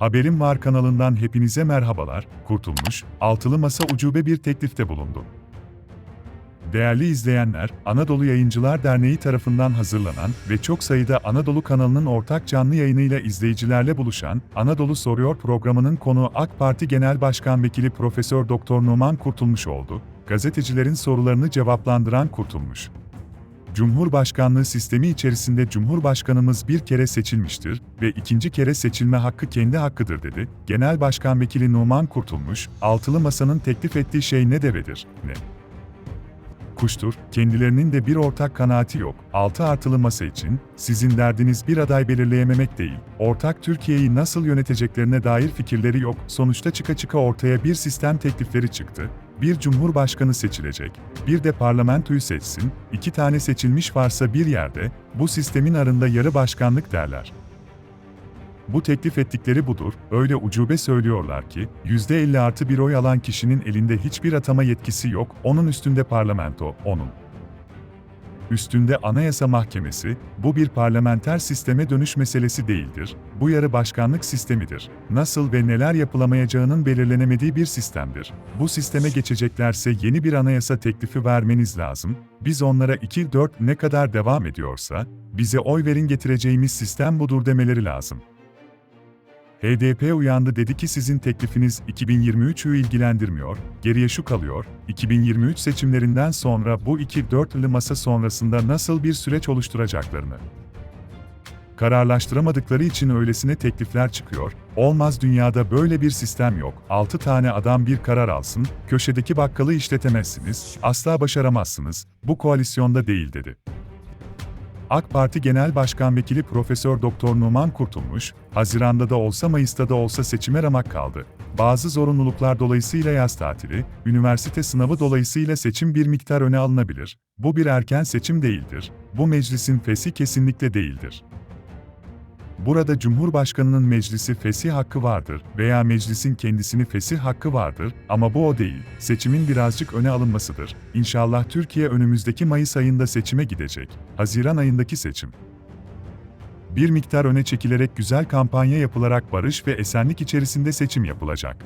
Haberim Var kanalından hepinize merhabalar. Kurtulmuş, altılı masa ucube bir teklifte bulundu. Değerli izleyenler, Anadolu Yayıncılar Derneği tarafından hazırlanan ve çok sayıda Anadolu kanalının ortak canlı yayınıyla izleyicilerle buluşan Anadolu Soruyor programının konuğu AK Parti Genel Başkan Vekili Profesör Doktor Numan Kurtulmuş oldu. Gazetecilerin sorularını cevaplandıran Kurtulmuş. Cumhurbaşkanlığı sistemi içerisinde Cumhurbaşkanımız bir kere seçilmiştir ve ikinci kere seçilme hakkı kendi hakkıdır dedi. Genel Başkan Vekili Numan Kurtulmuş, altılı masanın teklif ettiği şey ne devedir, ne? Kuştur, kendilerinin de bir ortak kanaati yok. Altı artılı masa için, sizin derdiniz bir aday belirleyememek değil, ortak Türkiye'yi nasıl yöneteceklerine dair fikirleri yok, sonuçta çıka çıka ortaya bir sistem teklifleri çıktı, bir cumhurbaşkanı seçilecek, bir de parlamentoyu seçsin, iki tane seçilmiş varsa bir yerde, bu sistemin arında yarı başkanlık derler. Bu teklif ettikleri budur, öyle ucube söylüyorlar ki, %50 artı bir oy alan kişinin elinde hiçbir atama yetkisi yok, onun üstünde parlamento, onun. Üstünde Anayasa Mahkemesi, bu bir parlamenter sisteme dönüş meselesi değildir, bu yarı başkanlık sistemidir. Nasıl ve neler yapılamayacağının belirlenemediği bir sistemdir. Bu sisteme geçeceklerse yeni bir anayasa teklifi vermeniz lazım, biz onlara 2-4 ne kadar devam ediyorsa, bize oy verin getireceğimiz sistem budur demeleri lazım. HDP uyandı dedi ki sizin teklifiniz 2023'ü ilgilendirmiyor, geriye şu kalıyor, 2023 seçimlerinden sonra bu iki dörtlü masa sonrasında nasıl bir süreç oluşturacaklarını. Kararlaştıramadıkları için öylesine teklifler çıkıyor, olmaz dünyada böyle bir sistem yok, 6 tane adam bir karar alsın, köşedeki bakkalı işletemezsiniz, asla başaramazsınız, bu koalisyonda değil dedi. AK Parti Genel Başkan Vekili Profesör Doktor Numan Kurtulmuş, Haziran'da da olsa Mayıs'ta da olsa seçime ramak kaldı. Bazı zorunluluklar dolayısıyla yaz tatili, üniversite sınavı dolayısıyla seçim bir miktar öne alınabilir. Bu bir erken seçim değildir. Bu meclisin fesi kesinlikle değildir. Burada Cumhurbaşkanının meclisi fesih hakkı vardır veya meclisin kendisini fesih hakkı vardır ama bu o değil. Seçimin birazcık öne alınmasıdır. İnşallah Türkiye önümüzdeki Mayıs ayında seçime gidecek. Haziran ayındaki seçim. Bir miktar öne çekilerek güzel kampanya yapılarak barış ve esenlik içerisinde seçim yapılacak.